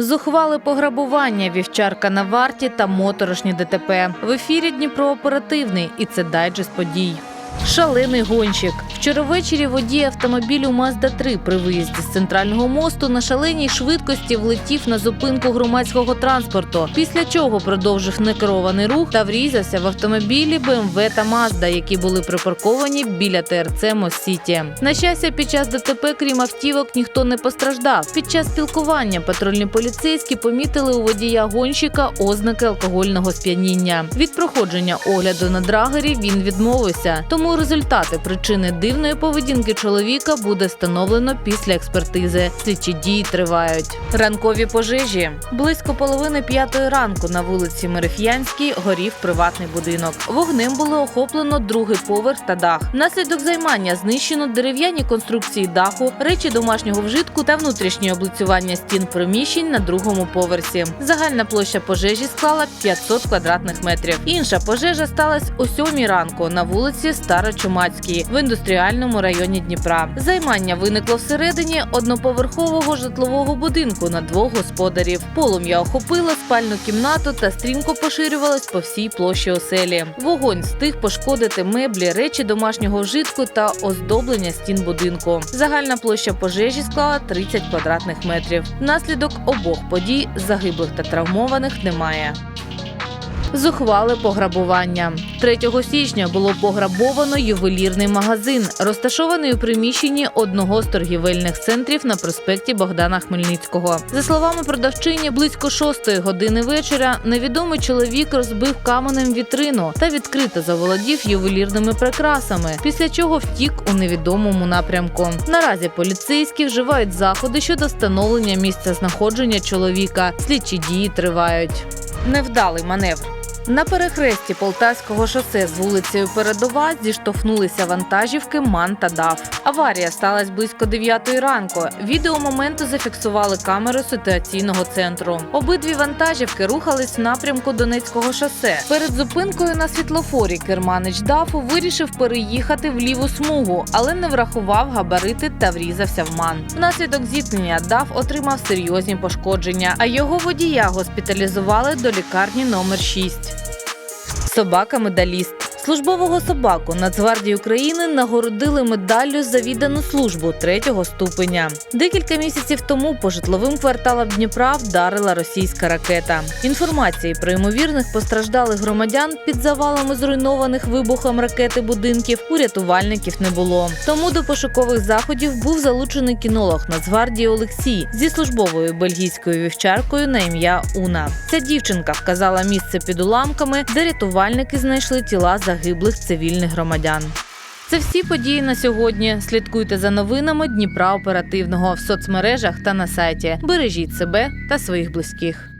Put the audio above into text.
Зухвали пограбування, вівчарка на варті та моторошні ДТП. В ефірі Дніпро оперативний, і це дайджест подій. Шалений гонщик. Вчора ввечері водій автомобілю Mazda 3 при виїзді з центрального мосту на шаленій швидкості влетів на зупинку громадського транспорту, після чого продовжив некерований рух та врізався в автомобілі BMW та Mazda, які були припарковані біля ТРЦ Мост-Сіті. На щастя, під час ДТП, крім автівок, ніхто не постраждав. Під час спілкування патрульні поліцейські помітили у водія гонщика ознаки алкогольного сп'яніння. Від проходження огляду на драгері він відмовився. Тому результати причини дивної поведінки чоловіка буде встановлено після експертизи. Слідчі дії тривають. Ранкові пожежі близько половини п'ятої ранку на вулиці Мереф'янській горів приватний будинок. Вогнем було охоплено другий поверх та дах. Внаслідок займання знищено дерев'яні конструкції даху, речі домашнього вжитку та внутрішнє облицювання стін приміщень на другому поверсі. Загальна площа пожежі склала 500 квадратних метрів. Інша пожежа сталася о сьомій ранку на вулиці Старочумацькій в індустріальному районі Дніпра. Займання виникло всередині одноповерхового житлового будинку на двох господарів. Полум'я охопило спальну кімнату та стрімко поширювалось по всій площі оселі. Вогонь встиг пошкодити меблі, речі домашнього вжитку та оздоблення стін будинку. Загальна площа пожежі склала 30 квадратних метрів. Внаслідок обох подій загиблих та травмованих немає. Зухвали пограбування 3 січня було пограбовано ювелірний магазин, розташований у приміщенні одного з торгівельних центрів на проспекті Богдана Хмельницького. За словами продавчині, близько 6 години вечора невідомий чоловік розбив каменем вітрину та відкрито заволодів ювелірними прикрасами, після чого втік у невідомому напрямку. Наразі поліцейські вживають заходи щодо встановлення місця знаходження чоловіка. Слідчі дії тривають. Невдалий маневр. На перехресті Полтавського шосе з вулицею Передова зіштовхнулися вантажівки МАН та ДАФ. Аварія сталася близько 9 ранку. Відео моменту зафіксували камери ситуаційного центру. Обидві вантажівки рухались в напрямку Донецького шосе. Перед зупинкою на світлофорі керманич ДАФу вирішив переїхати в ліву смугу, але не врахував габарити та врізався в МАН. Внаслідок зіткнення ДАФ отримав серйозні пошкодження, а його водія госпіталізували до лікарні номер 6. Собака-медаліст. Службового собаку Нацгвардії України нагородили медаллю за віддану службу третього ступеня. Декілька місяців тому по житловим кварталам Дніпра вдарила російська ракета. Інформації про ймовірних постраждалих громадян під завалами зруйнованих вибухом ракети будинків у рятувальників не було. Тому до пошукових заходів був залучений кінолог Нацгвардії Олексій зі службовою бельгійською вівчаркою на ім'я Уна. Ця дівчинка вказала місце під уламками, де рятувальники знайшли тіла загиблих цивільних громадян. Це всі події на сьогодні. Слідкуйте за новинами Дніпра оперативного в соцмережах та на сайті. Бережіть себе та своїх близьких.